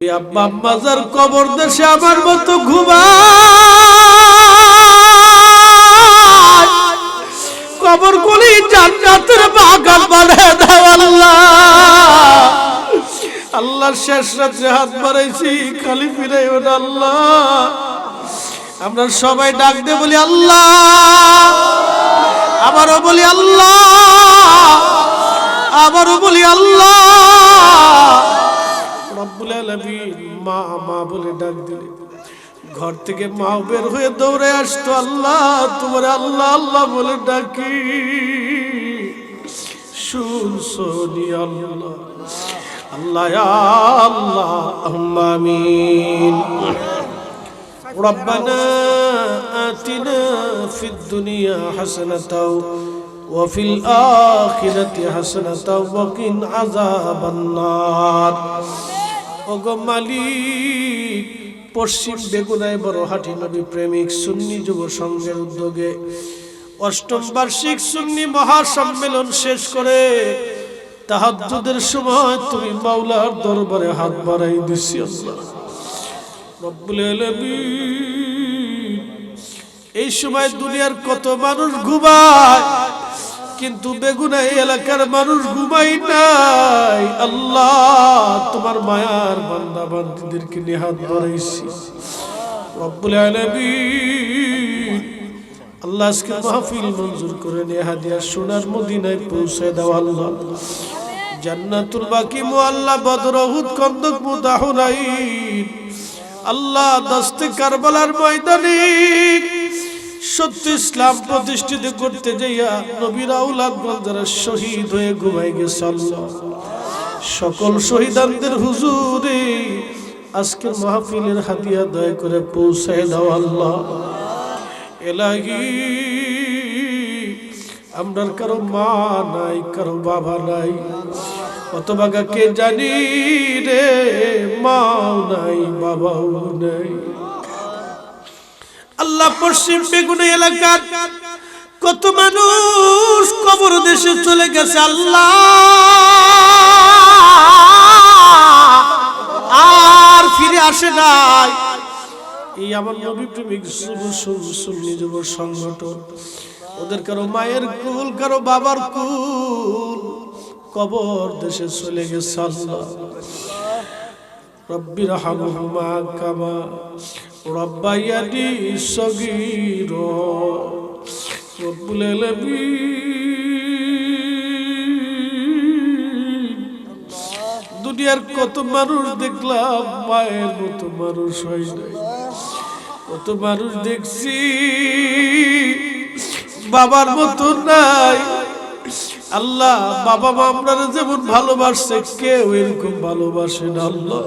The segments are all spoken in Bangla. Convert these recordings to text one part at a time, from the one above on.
আম্মাজার কবর দেশে আমার মতো ঘুমা কবর গুলি জান্নাতের বাগান বানিয়ে দাও আল্লাহ। আল্লাহর শেষ রাত্রে হাত বাড়াইছি, খালি ফিরে আল্লাহ। আমরা সবাই ডাক দে বলি আল্লাহ। আবারও বলি আল্লাহ। আবারও বলি আল্লাহ। রব্বুল আলামিন মা মা বলে ডাক দিলে ঘর থেকে মা বের হয়ে দৌড়ে আসতো আল্লাহ তোমার আল্লাহ আল্লাহ বলে ডাকি শুন সোনি আল্লাহ আল্লাহ ইয়া আল্লাহ আমিন ربنا آتنا في الدنيا حسنة وفي الآخرة حسنة وقنا عذاب النار ওগো পশ্চিম বেগুনায় বড় হাটি নবী প্রেমিক সুন্নি যুব সংঘের উদ্যোগে অষ্টম বার্ষিক সুন্নি মহাসম্মেলন শেষ করে তাহাজ্জুদের সময় তুমি মাওলার দরবারে হাত বাড়াই দিছি আল্লাহ। রব্বুল এই সময় দুনিয়ার কত মানুষ ঘুমায় কিন্তু বেগুনা এলাকার মানুষ ঘুমাই নাই। আল্লাহ, তোমার মায়ার বান্দা বান্দিদেরকে নিয়ে হাত বাড়াইছি রব্বুল আলামিন, আল্লাহ আজকে মাহফিল মঞ্জুর করে নিয়ে হাদিয়া সোনার মদিনায় পৌঁছে দাও আল্লাহ। জান্নাতুল বাকি মুআল্লা বদর উহুদ কন্দক মুদাহুনাইন। আল্লাহ, দস্তে কারবালার ময়দানে সত্য ইসলাম প্রতিষ্ঠিত করতে যাইয়া নবীর আউলাদগণ যারা শহীদ হয়ে ঘুমাই গেছে সকল শহীদানদের হুজুরে, আজকের মাহফিলের হাতিয়া দয়া করে পৌঁছায় দাও আল্লাহ। এলাহি, আমরার কারও মা নাই, কারও বাবা নাই, অথবা কে জানি রে, মাও নাই, বাবাও নাই। আল্লাহ পশ্চিম বেগুনে এলাকার কত মানুষ কবর দেশে চলে গেছে, আল্লাহ। আর ফিরে আসে নাই। এই আমার নবী প্রেমিক, যুব সংগঠন, ওদের কারও মায়ের কুল, কারও বাবার কুল, কবর দেশে চলে গেছে, আল্লাহ। রব্বি রহমহুমা কামা রব্বাইয়ানি সগীর, রব্বুল দুনিয়ার কত মানুষ দেখলাম, মায়ের মতো মানুষ হয় নাই। কত মানুষ দেখছি, বাবার মতো নাই। আল্লাহ বাবা মা আপনারা যেমন ভালোবাসছে, কেউ এরকম ভালোবাসে না আল্লাহ।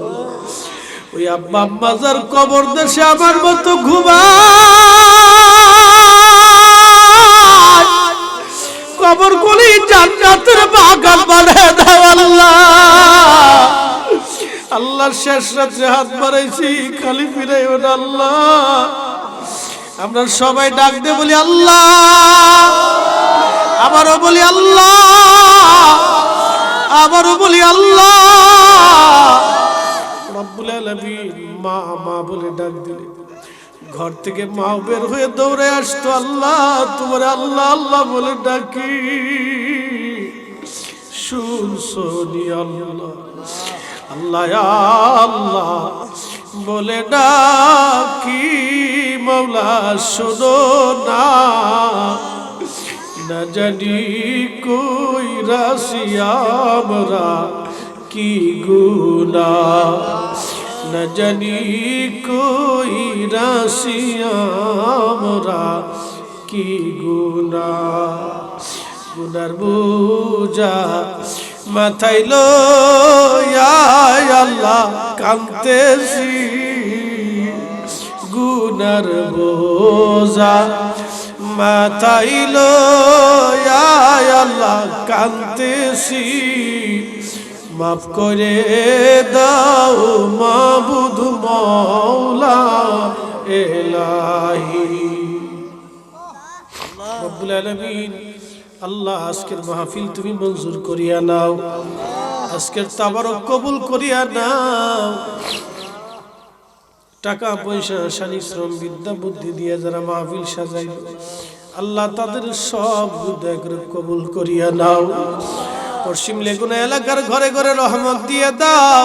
ওই আব্বা আম্মাজার কবর দেশে আমার মতো ঘুমা কবর গুলি জান্নাতের বাগান বানিয়ে দাও আল্লাহ। আল্লাহর শেষ রাত্রে হাত বাড়াইছি, খালি ফিরে আল্লাহ। আমরা সবাই ডাক দে বলি আল্লাহ। আবারও বলি আল্লাহ। আবারও বলি আল্লাহ। বলে ডাক দিলে। ঘর থেকে মা বের হয়ে দৌড়ে আসতো, আল্লাহ, তোমার আল্লাহ আল্লাহ বলে ডাকি। শুন সোনি আল্লাহ? আল্লাহ আল্লাহ বলে ডাকি। মৌলা শোনো না। না জানি কই রাশিয়া আমরা, কি গুনা না জানি কই রাশিয়া আমরা, কি গুনা গুনার বুঝা মাথায় লো আল্লাহ কান্তেছি গুনার বোঝা মাথায় লো আল্লাহ কান্তেছি মাফ করে দাও মাবুদ মৌলা এলাহি। আল্লাহ আজকের মাহফিল তুমি মঞ্জুর করিয়া নাও। আজকের তাবারক কবুল করিয়া নাও। টাকা পয়সা, শানি শ্রম, বিদ্যা, বুদ্ধি দিয়ে যারা মাহফিল সাজাইল, আল্লাহ তাদের সব দয়া কবুল করিয়া নাও। পশ্চিম লেগুনা এলাকার ঘরে ঘরে রহমত দিয়ে দাও।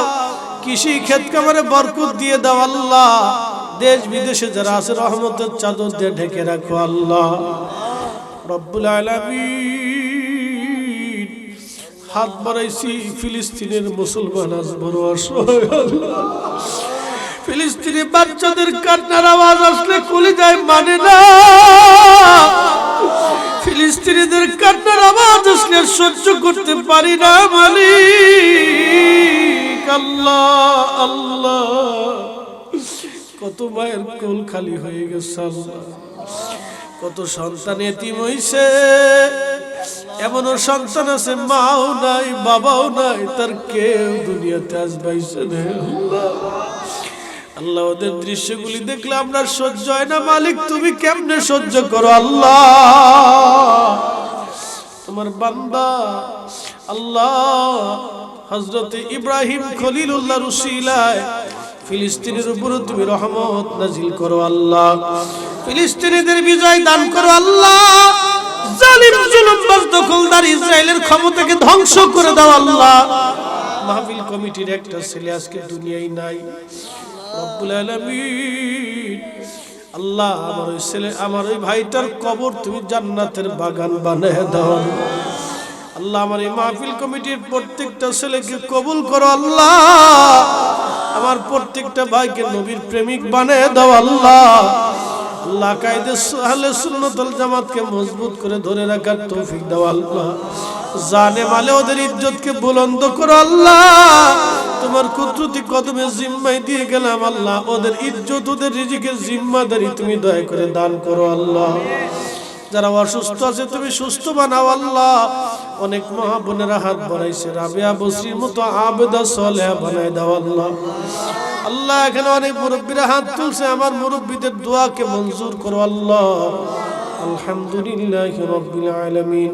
কৃষি ক্ষেত কামারে বরকত দিয়ে দাও আল্লাহ। দেশ বিদেশে যারা আছে, রহমতের চাদর দিয়ে ঢেকে রাখো আল্লাহ। রব্বুল আলামিন, হাত বাড়াইছি ফিলিস্তিনের মুসলমান আজ বড় অসহায়। ফিলিস্তিনি বাচ্চাদের কান্নার আওয়াজ আসলে খুলে যায় মানে না। ফিলিস্তিনিদের কান্নার আওয়াজ আসলে সহ্য করতে পারি না, মালিক। আল্লাহ আল্লাহ। কত মায়ের কোল খালি হয়ে গেছে, আল্লাহ। কত সন্তান এতিম হইছে। এমনও সন্তান আছে, মাও নাই, বাবাও নাই, তার কেউ দুনিয়াতে না আল্লাহ, ওদের দৃশ্যগুলি দেখলে আমরা সহ্য হয় না, মালিক, তুমি কেমনে সহ্য করো, আল্লাহ? বান্দা, আল্লাহ হজরতে ইব্রাহিম খলিলুল্লাহ রুসিলায় ফিলিস্তিনের উপর তুমি রহমত নাজিল করো আল্লাহ। ফিলিস্তিনিদের বিজয় দান করো আল্লাহ। জালিম জুলুমবাজ দখলদার ইসরায়েলের ক্ষমতাকে ধ্বংস করে দাও আল্লাহ। মাহফিল কমিটির একটা ছেলে আজকে দুনিয়ায় নাই। রব্বুল আলামিন আল্লাহ, আমার ওই ছেলে, আমার ওই ভাইটার কবর তুমি জান্নাতের বাগান বানিয়ে দাও। আল্লাহ, আমার এই মাহফিল কমিটির প্রত্যেকটা ছেলেকে কবুল করো, আল্লাহ। আমার প্রত্যেকটা ভাইকে নবীর প্রেমিক বানায় দাও, আল্লাহ। আল্লাহ, কায়দে আহলে সুন্নতুল জামাতকে মজবুত করে ধরে রাখার তৌফিক দাও, আল্লাহ। জানে মালে ওদের ইজ্জতকে বুলন্দ করো, আল্লাহ। তোমার কুদরতি কদমে জিম্মাই দিয়ে গেলাম আল্লাহ। ওদের ইজ্জত, ওদের রিজিকের জিম্মাদারি তুমি দয়া করে দান করো আল্লাহ। যারা অসুস্থ আছে, তুমি সুস্থ বানাও আল্লাহ। অনেক মা বোনেরা হাত বাড়াইছে, রাবিয়া বসরির মতো আবেদা সলেহা বানাই দাও আল্লাহ। আল্লাহ, এখানে অনেক মুরব্বীরা হাত তুলছে। আমার মুরব্বীদের দোয়াকে মঞ্জুর করো আল্লাহ। আলহামদুলিল্লাহ রব্বিল আলামিন।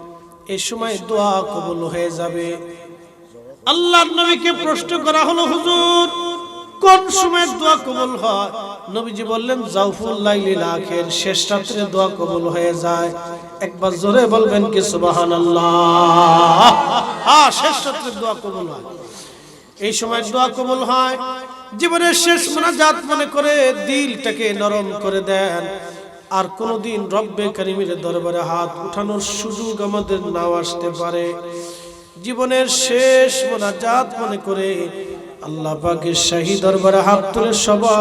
এই সময় দোয়া কবুল হয়ে যাবে। আল্লাহর নবীকে প্রশ্ন করা হলো, হুজুর, কোন সময় দোয়া কবুল হয়? নবীজি বললেন, জাউফুল লাইলিল আখির, শেষ রাত্রে দোয়া কবুল হয়ে যায়। একবার জোরে বলবেন কি, সুবহানাল্লাহ। হ্যাঁ শেষ রাত্রে দোয়া কবুল হয়। এই সময় দোয়া কবুল হয়। জীবনের শেষ মোনাজাত মনে করে দিলটাকে নরম করে দেন। আর কোনোদিন রব্বে কারিমের দরবারে হাত উঠানোর সুযোগ আমাদের নাও আসতে পারে। জীবনের শেষ মোনাজাত মনে করে আল্লাহ পাকের শাহী দরবারে হাত তুলে সবাই